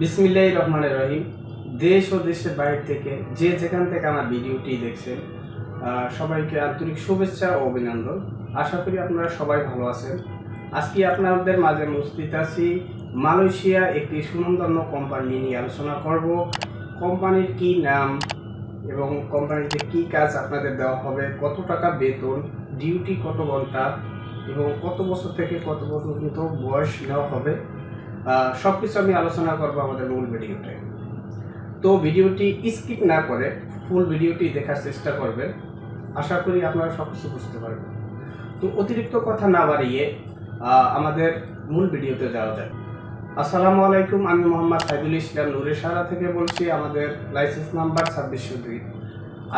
বিসমিল্লাহ রহমানের রহিম। দেশ ও দেশের বাইরে থেকে যে যেখান থেকে আমার ভিডিওটি দেখছেন সবাইকে আন্তরিক শুভেচ্ছা ও অভিনন্দন। আশা করি আপনারা সবাই ভালো আছেন। আজকে আপনাদের মাঝে উপস্থিত আছি মালয়েশিয়া একটি সুনন্দন্য কোম্পানি নিয়ে আলোচনা করব। কোম্পানির কি নাম এবং কোম্পানিতে কি কাজ আপনাদের দেওয়া হবে, কত টাকা বেতন ডিউটি কত ঘণ্টা এবং কত বছর থেকে কত বছর পর্যন্ত বয়স নেওয়া হবে সব কিছু আমি আলোচনা করব আমাদের মূল ভিডিওতে। তো ভিডিওটি স্কিপ না করে ফুল ভিডিওটি দেখার চেষ্টা করবেন। আশা করি আপনারা সব কিছু বুঝতে পারবেন। তো অতিরিক্ত কথা না বাড়িয়ে আমাদের মূল ভিডিওতে যাওয়া যায় আসসালামু আলাইকুম, আমি মোহাম্মদ সাইদুল ইসলাম নুরে সারা থেকে বলছি, আমাদের লাইসেন্স নাম্বার ছাব্বিশশো দুই।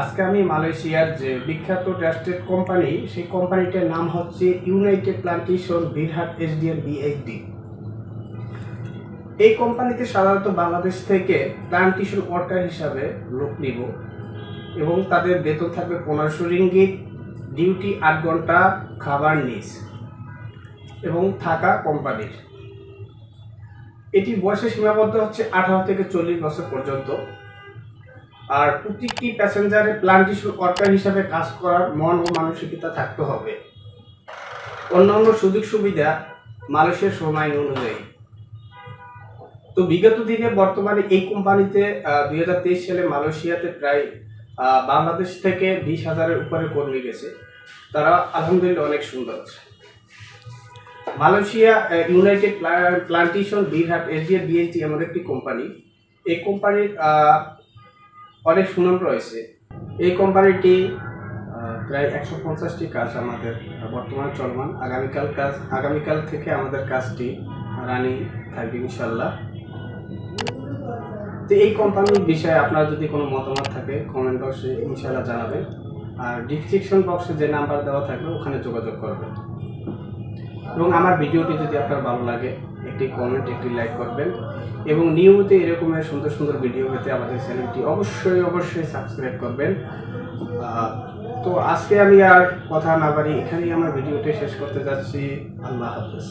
আজকে আমি মালয়েশিয়ার যে বিখ্যাত ট্রাস্টেড কোম্পানি, সেই কোম্পানিটার নাম হচ্ছে United Plantation Berhad SDL BHD. এই কোম্পানিতে সাধারণত বাংলাদেশ থেকে প্লান্টেশন ওয়ার্কার হিসাবে লোক নিব এবং তাদের বেতন থাকবে পনেরোশো রিঙ্গিত, ডিউটি আট ঘণ্টা, খাবার নিজ এবং থাকা কোম্পানির। এটি বয়সে সীমাবদ্ধ হচ্ছে আঠারো থেকে চল্লিশ বছর পর্যন্ত। আর প্রত্যেকটি প্যাসেঞ্জারে প্লান্টেশন ওয়ার্কার হিসাবে কাজ করার মন ও মানসিকতা থাকতে হবে। অন্যান্য সুযোগ সুবিধা মালয়েশিয়ার সময় অনুযায়ী। তো বিগত দিনে বর্তমানে এই কোম্পানিতে দুই হাজার তেইশ সালে মালয়েশিয়াতে প্রায় বাংলাদেশ থেকে বিশ হাজারের উপরে কর্মী গেছে। তারা আলহামদুলিল্লাহ অনেক সুন্দর আছে। মালয়েশিয়া ইউনাইটেড প্লা- প্লান্টেশন বিরহাট এসডিএফ বিএসডি এমন একটি কোম্পানি। এই কোম্পানির অনেক সুনাম রয়েছে। এই কোম্পানিটি প্রায় একশো পঞ্চাশটি কাজ আমাদের বর্তমানে চলমান। আগামীকাল কাজ আগামীকাল থেকে আমাদের কাজটি রানিং থাকবে ইনশাল্লাহ তো এই কোম্পানির বিষয়ে আপনার যদি কোনো মতামত থাকে কমেন্ট বক্সে ইনশাল্লাহ জানাবেন। আর ডিসক্রিপশন বক্সে যে নাম্বার দেওয়া থাকবে, ওখানে যোগাযোগ করবেন। এবং আমার ভিডিওটি যদি আপনার ভালো লাগে, একটি কমেন্ট একটি লাইক করবেন। এবং নিয়মিত এরকমের সুন্দর সুন্দর ভিডিও পেতে আমাদের চ্যানেলটি অবশ্যই অবশ্যই সাবস্ক্রাইব করবেন। তো আজকে আমি আর কথা না বাড়ি এখানেই আমার ভিডিওটি শেষ করতে যাচ্ছি। আল্লাহ হাফেজ।